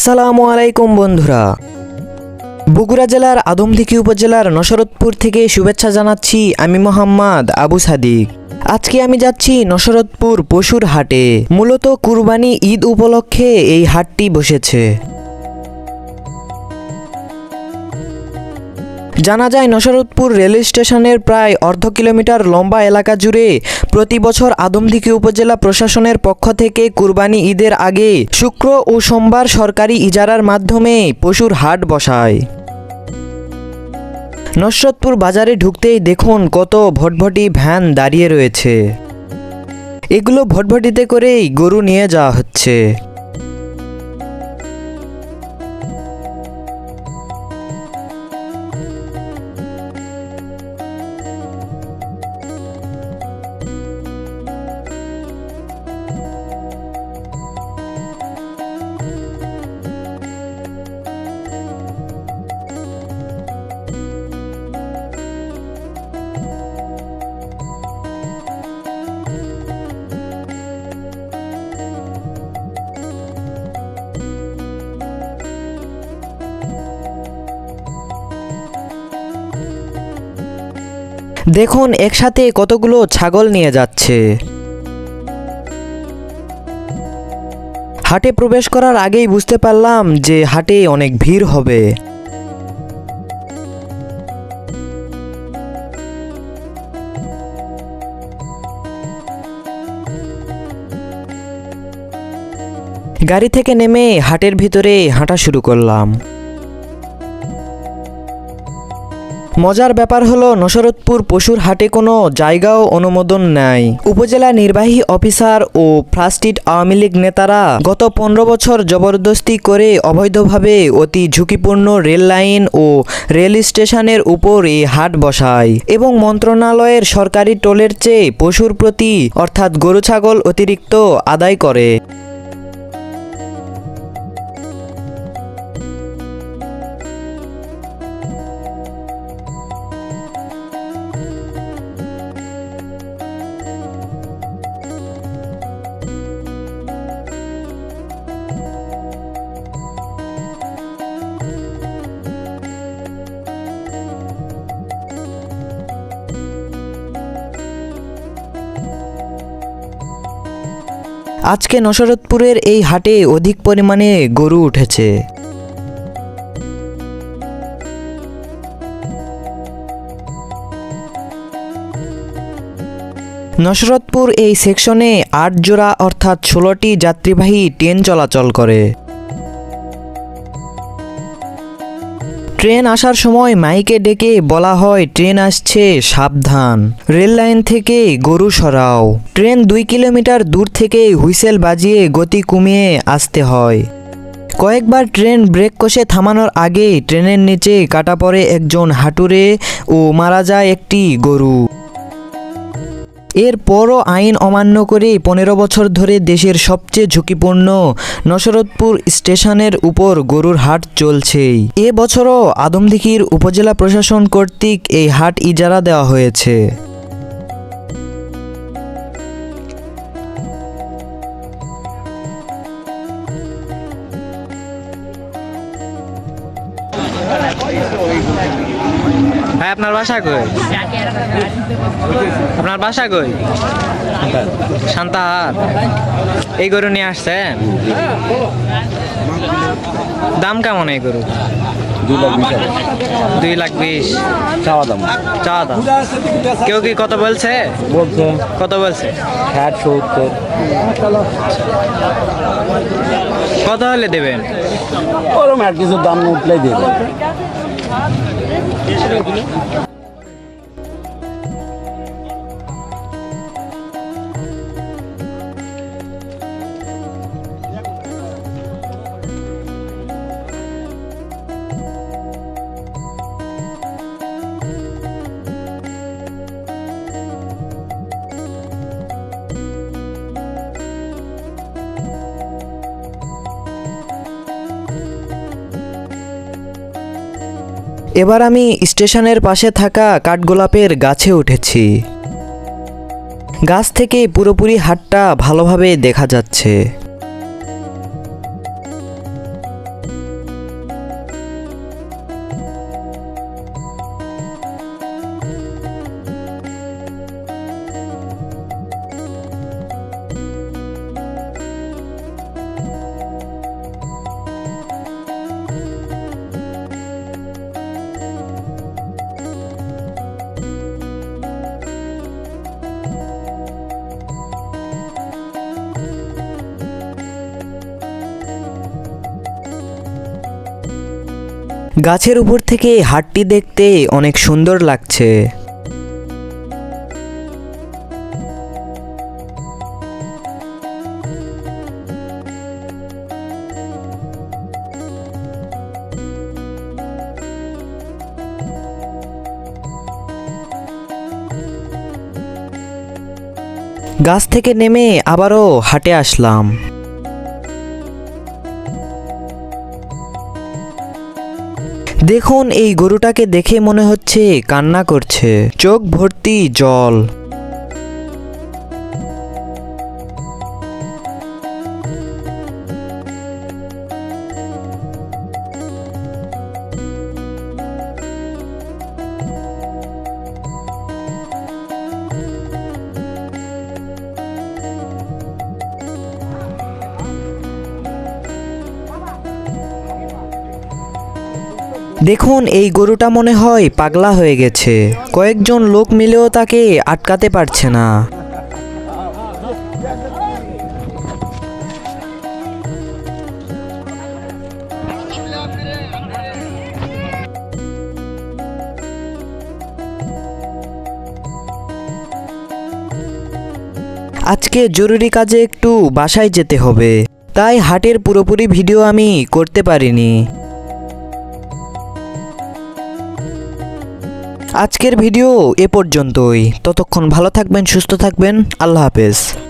আসসালামু আলাইকুম বন্ধুরা। বগুড়া জেলার আদমদিকি উপজেলার নসরতপুর থেকে শুভেচ্ছা জানাচ্ছি আমি মোহাম্মদ আবু সাদিক। আজকে আমি যাচ্ছি নসরতপুর পশুর হাটে। মূলত কুরবানি ঈদ উপলক্ষে এই হাটটি বসেছে। জানা যায়, নসরতপুর রেল স্টেশনের প্রায় অর্ধ কিলোমিটার লম্বা এলাকা জুড়ে প্রতি বছর আদমদিঘি উপজেলা প্রশাসনের পক্ষ থেকে কুরবানি ঈদের আগে শুক্র ও সোমবার সরকারি ইজারার মাধ্যমে পশুর হাট বসায়। নসরতপুর বাজারে ঢুকতেই দেখুন কত ভটভটি ভ্যান দাঁড়িয়ে রয়েছে। এগুলো ভটভটিতে করেই গরু নিয়ে যাওয়া হচ্ছে। দেখুন, একসাথে কতগুলো ছাগল নিয়ে যাচ্ছে। হাটে প্রবেশ করার আগেই বুঝতে পারলাম যে হাটে অনেক ভিড় হবে। গাড়ি থেকে নেমে হাটের ভিতরে হাঁটা শুরু করলাম। মজার ব্যাপার হলো নসরতপুর পশুর হাটে কোনো জায়গাও অনুমোদন নাই। উপজেলা নির্বাহী অফিসার ও ফ্রাস্টিড আওয়ামী লীগ নেতারা গত পনেরো বছর জবরদস্তি করে অবৈধভাবে অতি ঝুঁকিপূর্ণ রেল লাইন ও রেল স্টেশনের উপর এই হাট বসায় এবং মন্ত্রণালয়ের সরকারি টোলের চেয়ে পশুর প্রতি অর্থাৎ গরু ছাগল অতিরিক্ত আদায় করে। আজকে নসরতপুরের এই হাটে অধিক পরিমাণে গরু উঠেছে। নসরতপুর এই সেকশনে আট জোড়া অর্থাৎ ষোলোটি যাত্রীবাহী ট্রেন চলাচল করে। ট্রেন আসার সময় মাইকে ডেকে বলা হয়, ট্রেন আসছে, সাবধান। রেল লাইন থেকে গরু সরাও। ট্রেন দুই কিলোমিটার দূর থেকে হুইসেল বাজিয়ে গতি কমিয়ে আসতে হয়। কয়েকবার ট্রেন ব্রেক কষে থামানোর আগে ট্রেনের নিচে কাটা পড়ে একজন হাঁটুরে ও মারা যায় একটি গরু। এরপরও আইন অমান্য করে পনেরো বছর ধরে দেশের সবচেয়ে ঝুঁকিপূর্ণ নসরতপুর স্টেশনের উপর গরুর হাট চলছেই। এ বছরও আদমদিঘির উপজেলা প্রশাসন কর্তৃক এই হাট ইজারা দেওয়া হয়েছে। ভাই আপনার বাসা কই? আপনার বাসা কই? শান্তাহার। এই গরু নিয়ে আসছেন? দাম কেমন এই গরু? দুই লাখ বিশ চাওয়া দাম। চাওয়া দাম। কেউ কি কত বলছে? বলছে। কত বলছে? ষাট সত্তর। কত হলে দেবেন? ওরকম আর কিছু দাম 일시라고 এবার আমি স্টেশনের পাশে থাকা কাঠগোলাপের গাছে উঠেছি। গাছ থেকে পুরোপুরি হাটটা ভালোভাবে দেখা যাচ্ছে। গাছের উপর থেকে হাটটি দেখতে অনেক সুন্দর লাগছে। গাছ থেকে নেমে আবারও হাটে আসলাম। দেখুন এই গরুটাকে দেখে মনে হচ্ছে কান্না করছে। চোখ ভর্তি জল। দেখুন, এই গরুটা মনে হয় পাগলা হয়ে গেছে। কয়েকজন লোক মিলেও তাকে আটকাতে পারছে না। আজকে জরুরি কাজে একটু বাসায় যেতে হবে। তাই হাটের পুরোপুরি ভিডিও আমি করতে পারিনি। আজকের ভিডিও এ পর্যন্তই। ততক্ষণ ভালো থাকবেন সুস্থ থাকবেন। আল্লাহ হাফেজ।